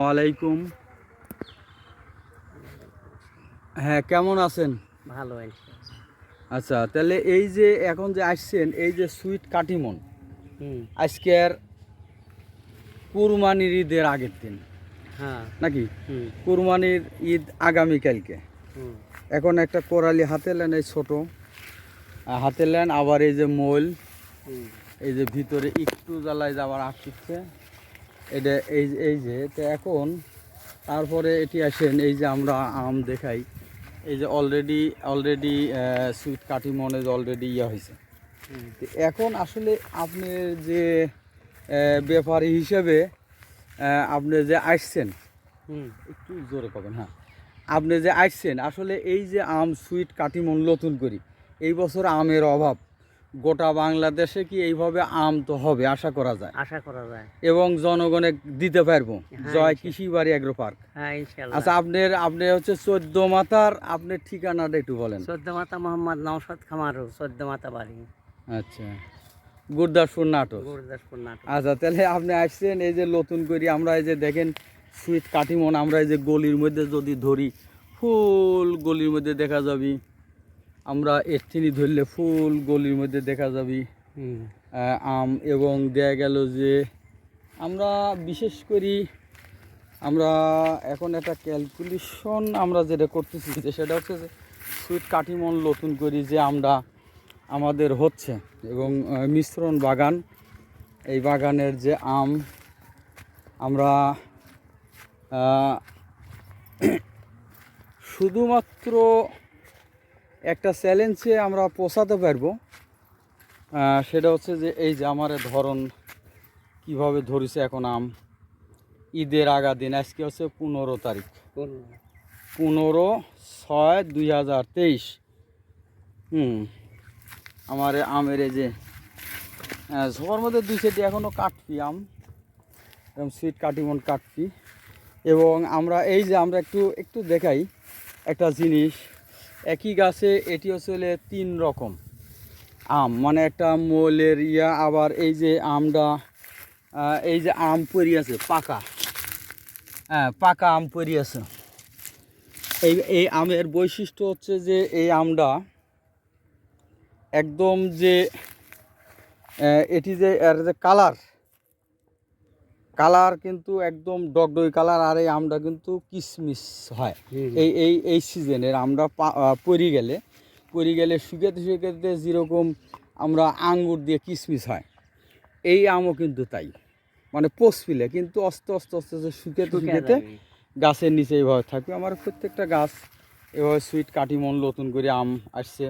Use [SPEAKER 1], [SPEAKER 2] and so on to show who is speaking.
[SPEAKER 1] ওয়ালাইকুম। হ্যাঁ কেমন আছেন?
[SPEAKER 2] ভালো
[SPEAKER 1] আচ্ছা তাহলে এই যে এখন যে আসছেন এই যে সুইট কাটিমন আজকের কুরবানির ঈদের আগের দিন
[SPEAKER 2] হ্যাঁ।
[SPEAKER 1] নাকি? কুরবানির ঈদ আগামীকালকে এখন একটা কোরালি হাতে লেন এই ছোটো। হাতে নেন আবার এই যে মোল। এই যে ভিতরে একটু জ্বালায় যাবার আসছে এটা এই যে- এই যে তো এখন তারপরে এটি আসেন এই যে আমরা আম দেখাই। এই যে অলরেডি অলরেডি সুইট কাটি মনে অলরেডি ইয়ে হয়েছে। তো এখন আসলে আপনি যে ব্যাপারী হিসেবে আপনি যে আসছেন
[SPEAKER 2] হুম।
[SPEAKER 1] একটু জোরে পাবেন হ্যাঁ। আপনি যে আসছেন আসলে এই যে আম সুইট কাটিমন নতুন করি এই বছর আমের অভাব গোটা বাংলাদেশে কি এইভাবে আম তো হবে আশা করা যায়।
[SPEAKER 2] আশা করা যায়।
[SPEAKER 1] এবং জনগণে দিতে পারব।
[SPEAKER 2] হ্যাঁ,
[SPEAKER 1] জয়। কৃষি বাড়ি এগ্রো পার্ক আচ্ছা আপনার আপনি হচ্ছে চোদ্দ মাতার আপনার ঠিকানাটা একটু বলেন।
[SPEAKER 2] চোদ্দ মাতা মোহাম্মদ নওশাদ খামারু চোদ্দ মাতা বাড়ি।
[SPEAKER 1] আচ্ছা। গুরদাসপুর নাটক
[SPEAKER 2] গুরুদাসপুর নাটক
[SPEAKER 1] আচ্ছা তাহলে আপনি আসছেন এই যে নতুন করি আমরা এই যে দেখেন সুইট কাটিমন আমরা এই যে গলির মধ্যে যদি ধরি ফুল গলির মধ্যে দেখা যাবি। আমরা এর চিনি ধরলে ফুল গলির মধ্যে দেখা যাবি। আম এবং দেয়া গেল যে আমরা বিশেষ করি আমরা এখন একটা ক্যালকুলেশন আমরা যেটা করতেছি সেটা হচ্ছে যে সুইট কাটিমন নতুন করি যে আমরা আমাদের হচ্ছে এবং মিশ্রণ বাগান এই বাগানের যে আম আমরা শুধুমাত্র একটা চ্যালেঞ্জে আমরা পোষাতে পারব। সেটা হচ্ছে যে এই যে আমার ধরন কীভাবে ধরেছে এখন আম। ঈদের আগা দিন, আজকে হচ্ছে পনেরো তারিখ। পনেরো ছয় দুই হাজার তেইশ। হুম, আমার আমের এই যে সবার মধ্যে দুই সেটি এখনও কাটপি আম। এবং সুইট কাটিমন কাটপি এবং আমরা এই যে আমরা একটু একটু দেখাই একটা জিনিস। একই গাছে এটি হচ্ছে তিন রকম। আম মানে একটা মোলের ইয়া আবার এই যে আমটা এই যে আম পরি আছে, পাকা। হ্যাঁ পাকা আম পরি আছে। এই এই আমের বৈশিষ্ট্য হচ্ছে যে এই আমটা একদম যে এটি যে, এর যে কালার কালার কিন্তু একদম ডগডই কালার আর এই আমটা কিন্তু কিসমিস হয়। এই এই এই সিজনের আমরা পরি গেলে পরি গেলে শুকাতে শুকাতে যেরকম আমরা আঙ্গুর দিয়ে কিসমিস হয় এই আমও কিন্তু তাই। মানে পোষ ফিলে কিন্তু আস্তে আস্তে আস্তে আস্তে শুকাতে শুকাতে গাছের নিচে এইভাবে থাকবে। আমার প্রত্যেকটা গাছ এভাবে সুইট কাটিমন নতুন করে আম আসছে।